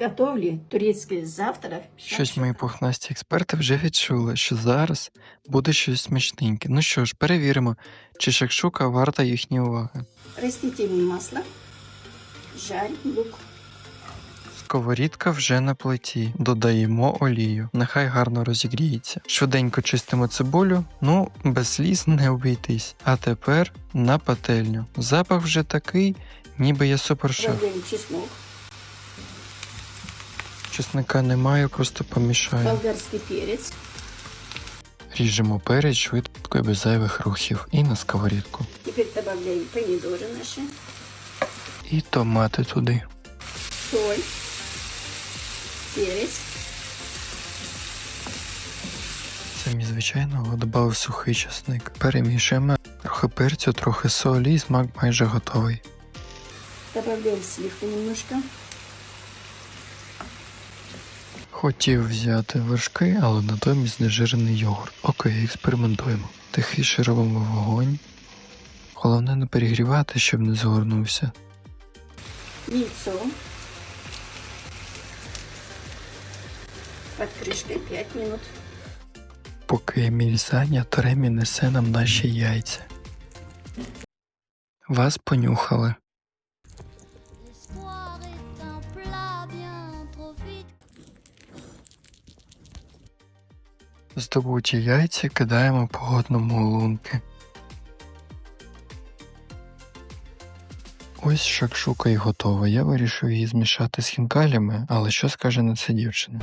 Готовлю турецкий завтрак. Щось мої пухнасті експерти вже відчули, що зараз буде щось смачненьке. Ну що ж, перевіримо, чи шакшука варта їхньої уваги. Растительное масло. Жарь лук. Сковорідка вже на плиті. Додаємо олію. Нехай гарно розігріється. Швиденько чистимо цибулю, ну без сліз не обійтись. А тепер на пательню. Запах вже такий, ніби я супершеф. Чеснок. Чесника немає, просто помішаю. Болгарский перец. Ріжемо перець швидко і без зайвих рухів. І на сковорідку. Теперь добавляем помидоры наши. І томати туди. Соль. Перец. Замість звичайного додав сухий часник. Перемішуємо трохи перцю, трохи солі, і смак майже готовий. Добавляем сливку немножко. Хотів взяти вершки, але натомість знежирений йогурт. Окей, експериментуємо. Тихіше робимо вогонь. Головне не перегрівати, щоб не згорнувся. Яйцо. Под крышкой 5 минут. Поки Еміль зайнят, Ремі несе нам наші яйця. Вас понюхали. Здобуті яйця кидаємо по одному лунки. Ось шакшука і готова. Я вирішив її змішати з хінкалями, але що скаже на це дівчина?